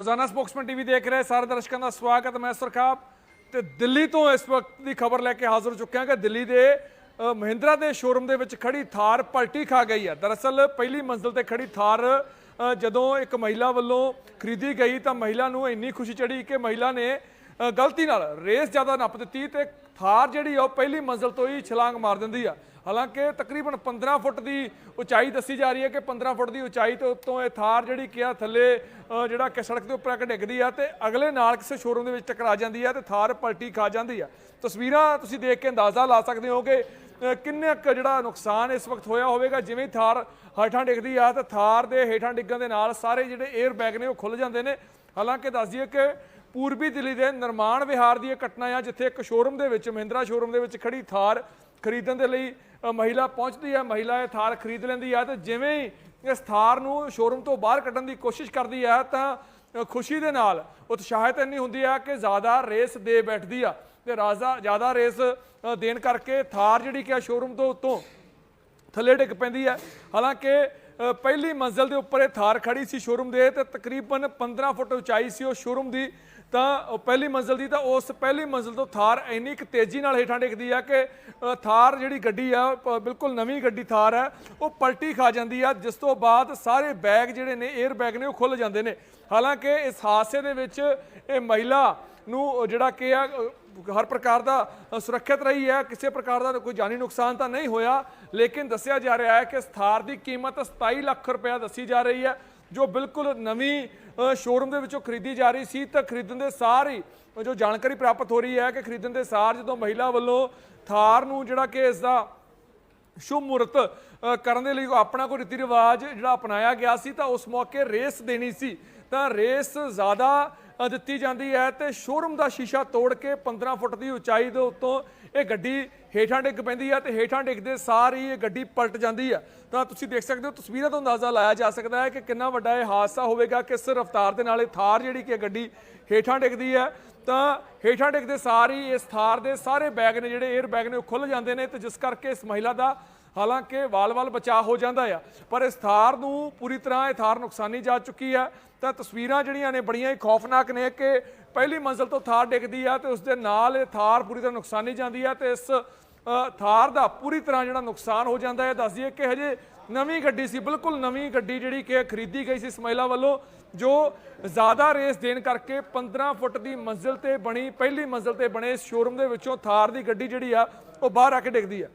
ਰੋਜ਼ਾਨਾ Spokesman TV ਦੇਖ ਰਹੇ ਸਾਰੇ ਦਰਸ਼ਕਾਂ ਦਾ ਸਵਾਗਤ, ਮੈਂ ਸਰਖਾਬ ਤੇ ਦਿੱਲੀ ਤੋਂ ਇਸ ਵਕਤ ਦੀ ਖਬਰ ਲੈ ਕੇ ਹਾਜ਼ਰ ਹੋ ਚੁੱਕਿਆ ਕਿ ਦਿੱਲੀ ਦੇ ਮਹਿੰਦਰਾ ਦੇ ਸ਼ੋਰੂਮ ਦੇ ਵਿੱਚ ਖੜੀ ਥਾਰ ਪਲਟੀ ਖਾ ਗਈ ਹੈ। ਦਰਅਸਲ ਪਹਿਲੀ ਮੰਜ਼ਲ ਤੇ ਖੜੀ ਥਾਰ ਜਦੋਂ ਇੱਕ ਮਹਿਲਾ ਵੱਲੋਂ ਖਰੀਦੀ ਗਈ ਤਾਂ ਮਹਿਲਾ ਨੂੰ ਇੰਨੀ ਖੁਸ਼ੀ ਚੜੀ ਕਿ ਮਹਿਲਾ ਨੇ ਗਲਤੀ ਨਾਲ ਰੇਸ ਜ਼ਿਆਦਾ ਨੱਪ ਦਿੱਤੀ ਤੇ ਥਾਰ ਜਿਹੜੀ ਆ ਉਹ ਪਹਿਲੀ ਮੰਜ਼ਲ ਤੋਂ ਹੀ ਛਲਾਂਗ ਮਾਰ ਦਿੰਦੀ ਆ। ਹਾਲਾਂਕਿ ਤਕਰੀਬਨ 15 ਫੁੱਟ ਦੀ ਉਚਾਈ ਦੱਸੀ ਜਾ ਰਹੀ ਹੈ ਕਿ 15 ਫੁੱਟ ਦੀ ਉਚਾਈ ਤੋਂ ਉੱਤੋਂ ਇਹ ਥਾਰ ਜਿਹੜੀ ਕਿ ਆ ਥੱਲੇ ਜਿਹੜਾ ਕਿ ਸੜਕ ਦੇ ਉੱਪਰ ਆ ਕੇ ਡਿੱਗਦੀ ਆ ਤੇ ਅਗਲੇ ਨਾਲ ਕਿਸੇ ਸ਼ੋਰੂਮ ਦੇ ਵਿੱਚ ਟਕਰਾ ਜਾਂਦੀ ਆ ਤੇ ਥਾਰ ਪਲਟੀ ਖਾ ਜਾਂਦੀ ਆ। ਤਸਵੀਰਾਂ ਤੁਸੀਂ ਦੇਖ ਕੇ ਅੰਦਾਜ਼ਾ ਲਾ ਸਕਦੇ ਹੋ ਕਿ ਕਿੰਨੇ ਕੁ ਜਿਹੜਾ ਨੁਕਸਾਨ ਇਸ ਵਕਤ ਹੋਇਆ ਹੋਵੇਗਾ, ਜਿਵੇਂ ਥਾਰ ਹੇਠਾਂ ਡਿੱਗਦੀ ਆ ਤੇ ਥਾਰ ਦੇ ਹੇਠਾਂ ਡਿੱਗਣ ਦੇ ਨਾਲ ਸਾਰੇ ਜਿਹੜੇ 에ਅਰ ਬੈਗ ਨੇ ਉਹ ਖੁੱਲ ਜਾਂਦੇ ਨੇ। ਹਾਲਾਂਕਿ ਦੱਸ ਦਈਏ ਕਿ ਪੂਰਬੀ ਦਿੱਲੀ ਦੇ ਨਿਰਮਾਣ ਵਿਹਾਰ ਦੀ ਇਹ ਘਟਨਾ ਆ, ਜਿੱਥੇ ਇੱਕ ਸ਼ੋਰੂਮ ਦੇ ਵਿੱਚ, ਮਹਿੰਦਰਾ ਸ਼ੋਰੂਮ ਦੇ ਵਿੱਚ ਖੜੀ ਥਾਰ ਖਰੀਦਣ ਦੇ ਲਈ ਮਹਿਲਾ ਪਹੁੰਚਦੀ ਹੈ। ਮਹਿਲਾ ਇਹ ਥਾਰ ਖਰੀਦ ਲੈਂਦੀ ਹੈ ਤੇ ਜਿਵੇਂ ਹੀ ਇਸ ਥਾਰ ਨੂੰ ਸ਼ੋਰੂਮ ਤੋਂ ਬਾਹਰ ਕੱਢਣ ਦੀ ਕੋਸ਼ਿਸ਼ ਕਰਦੀ ਹੈ, ਤਾਂ ਖੁਸ਼ੀ ਦੇ ਨਾਲ ਉਤਸ਼ਾਹਿਤ ਇੰਨੀ ਹੁੰਦੀ ਹੈ ਕਿ ਜ਼ਿਆਦਾ ਰੇਸ ਦੇ ਬੈਠਦੀ ਆ ਤੇ ਰਾਜ਼ਾ, ਜ਼ਿਆਦਾ ਰੇਸ ਦੇਣ ਕਰਕੇ ਥਾਰ ਜਿਹੜੀ ਕਿ ਸ਼ੋਰੂਮ ਤੋਂ ਉੱਤੋਂ ਥੱਲੇ ਡਿੱਗ ਪੈਂਦੀ ਹੈ। ਹਾਲਾਂਕਿ ਪਹਿਲੀ ਮੰਜ਼ਲ ਦੇ ਉੱਪਰ ਇਹ ਥਾਰ ਖੜੀ ਸੀ ਸ਼ੋਰੂਮ ਦੇ, ਤੇ ਤਕਰੀਬਨ 15 ਫੁੱਟ ਉਚਾਈ ਸੀ ਉਹ ਸ਼ੋਰੂਮ ਦੀ। ਤਾਂ ਉਹ ਪਹਿਲੀ ਮੰਜ਼ਲ ਦੀ, ਤਾਂ ਉਸ ਪਹਿਲੀ ਮੰਜ਼ਲ ਤੋਂ ਥਾਰ ਇੰਨੀ ਕੁ ਤੇਜ਼ੀ ਨਾਲ ਹੇਠਾਂ ਡਿੱਗਦੀ ਆ ਕਿ ਥਾਰ ਜਿਹੜੀ ਗੱਡੀ ਆ ਬਿਲਕੁਲ ਨਵੀਂ ਗੱਡੀ ਥਾਰ ਹੈ ਉਹ ਪਲਟੀ ਖਾ ਜਾਂਦੀ ਆ, ਜਿਸ ਤੋਂ ਬਾਅਦ ਸਾਰੇ ਬੈਗ ਜਿਹੜੇ ਨੇ 에ਅਰ ਬੈਗ ਨੇ, ਉਹ ਖੁੱਲ ਜਾਂਦੇ ਨੇ। ਹਾਲਾਂਕਿ ਇਸ ਹਾਦਸੇ ਦੇ ਵਿੱਚ ਇਹ ਮਹਿਲਾ ਨੂੰ ਜਿਹੜਾ ਕਿ ਆ ਹਰ ਪ੍ਰਕਾਰ ਦਾ ਸੁਰੱਖਿਅਤ ਰਹੀ ਹੈ ਕਿਸੇ ਪ੍ਰਕਾਰ ਦਾ ਕੋਈ ਜਾਨੀ ਨੁਕਸਾਨ ਤਾਂ ਨਹੀਂ ਹੋਇਆ ਲੇਕਿਨ ਦੱਸਿਆ ਜਾ ਰਿਹਾ ਹੈ ਕਿ ਇਸ ਥਾਰ ਦੀ ਕੀਮਤ 27 ਲੱਖ ਰੁਪਏ ਦੱਸੀ ਜਾ ਰਹੀ ਹੈ ਜੋ ਬਿਲਕੁਲ ਨਵੀਂ ਅ, ਸ਼ੋਰੂਮ ਦੇ ਵਿੱਚੋਂ ਖਰੀਦੀ ਜਾ ਰਹੀ ਸੀ ਤਾਂ ਖਰੀਦਣ ਦੇ ਸਾਰ ਹੀ ਜੋ ਜਾਣਕਾਰੀ ਪ੍ਰਾਪਤ ਹੋ ਰਹੀ ਹੈ ਕਿ ਖਰੀਦਣ ਦੇ ਸਾਰ ਜਦੋਂ ਮਹਿਲਾ ਵੱਲੋਂ ਥਾਰ ਨੂੰ ਜਿਹੜਾ ਕਿ ਇਸ ਦਾ ਸ਼ੁਭ ਮੂਰਤ ਕਰਨ ਦੇ ਲਈ ਆਪਣਾ ਕੋਈ ਰੀਤੀ ਰਿਵਾਜ ਜਿਹੜਾ ਅਪਣਾਇਆ ਗਿਆ ਸੀ ਤਾਂ ਉਸ ਮੌਕੇ ਰੇਸ ਦੇਣੀ ਸੀ ਤਾਂ ਰੇਸ ਜ਼ਿਆਦਾ ਦਿੱਤੀ ਜਾਂਦੀ ਹੈ ਤੇ ਸ਼ੋਰੂਮ ਦਾ ਸ਼ੀਸ਼ਾ ਤੋੜ ਕੇ 15 ਫੁੱਟ ਦੀ ਉਚਾਈ ਦੇ ਉੱਤੋਂ ਇਹ ਗੱਡੀ ਹੇਠਾਂ ਡਿੱਗ ਪੈਂਦੀ ਹੈ ਤੇ ਹੇਠਾਂ ਡਿੱਗਦੇ ਸਾਰ ਹੀ ਇਹ ਗੱਡੀ ਪਲਟ ਜਾਂਦੀ ਹੈ। ਤਾਂ ਤੁਸੀਂ ਦੇਖ ਸਕਦੇ ਹੋ, ਤਸਵੀਰਾਂ ਤੋਂ ਅੰਦਾਜ਼ਾ ਲਾਇਆ ਜਾ ਸਕਦਾ ਹੈ ਕਿ ਕਿੰਨਾ ਵੱਡਾ ਇਹ ਹਾਦਸਾ ਹੋਵੇਗਾ, ਕਿਸ ਰਫ਼ਤਾਰ ਦੇ ਨਾਲ ਇਹ ਥਾਰ ਜਿਹੜੀ ਕਿ ਗੱਡੀ ਹੇਠਾਂ ਡਿੱਗਦੀ ਹੈ। ਤਾਂ ਹੇਠਾਂ ਡਿੱਗਦੇ ਸਾਰ ਹੀ ਇਸ ਥਾਰ ਦੇ ਸਾਰੇ ਬੈਗ ਨੇ ਜਿਹੜੇ 에ਅਰ ਬੈਗ ਨੇ ਉਹ ਖੁੱਲ ਜਾਂਦੇ ਨੇ ਤੇ ਜਿਸ ਕਰਕੇ ਇਸ ਮਹਿਲਾ ਦਾ ਹਾਲਾਂਕਿ ਵਾਲ-ਵਾਲ ਬਚਾਅ ਹੋ ਜਾਂਦਾ ਆ, ਪਰ ਇਸ ਥਾਰ ਨੂੰ ਪੂਰੀ ਤਰ੍ਹਾਂ ਇਹ ਥਾਰ ਨੁਕਸਾਨੀ ਜਾ ਚੁੱਕੀ ਆ। ਤਾਂ ਤਸਵੀਰਾਂ ਜਿਹੜੀਆਂ ਨੇ ਬੜੀਆਂ ਹੀ ਖੌਫਨਾਕ ਨੇ ਕਿ ਪਹਿਲੀ ਮੰਜ਼ਲ ਤੋਂ ਥਾਰ ਡਿੱਗਦੀ ਆ ਤੇ ਉਸ ਦੇ ਨਾਲ ਇਹ ਥਾਰ ਪੂਰੀ ਤਰ੍ਹਾਂ ਨੁਕਸਾਨੀ ਜਾਂਦੀ ਆ ਤੇ ਇਸ ਥਾਰ ਦਾ ਪੂਰੀ ਤਰ੍ਹਾਂ ਜਿਹੜਾ ਨੁਕਸਾਨ ਹੋ ਜਾਂਦਾ ਹੈ ਦੱਸ ਦਈਏ ਕਿ ਹਜੇ ਨਵੀਂ ਗੱਡੀ ਸੀ, ਬਿਲਕੁਲ ਨਵੀਂ ਗੱਡੀ ਜਿਹੜੀ ਕਿ ਖਰੀਦੀ ਗਈ ਸੀ ਇਸ ਮਹਿਲਾ ਵੱਲੋਂ, ਜੋ ਜ਼ਿਆਦਾ ਰੇਸ ਦੇਣ ਕਰਕੇ 15 ਫੁੱਟ ਦੀ ਮੰਜ਼ਿਲ ਤੇ ਬਣੀ, ਪਹਿਲੀ ਮੰਜ਼ਿਲ ਤੇ ਬਣੇ ਸ਼ੋਰੂਮ ਦੇ ਵਿੱਚੋਂ ਥਾਰ ਦੀ ਗੱਡੀ ਜਿਹੜੀ ਆ, ਉਹ ਬਾਹਰ ਆ ਕੇ ਡਿੱਗਦੀ ਆ।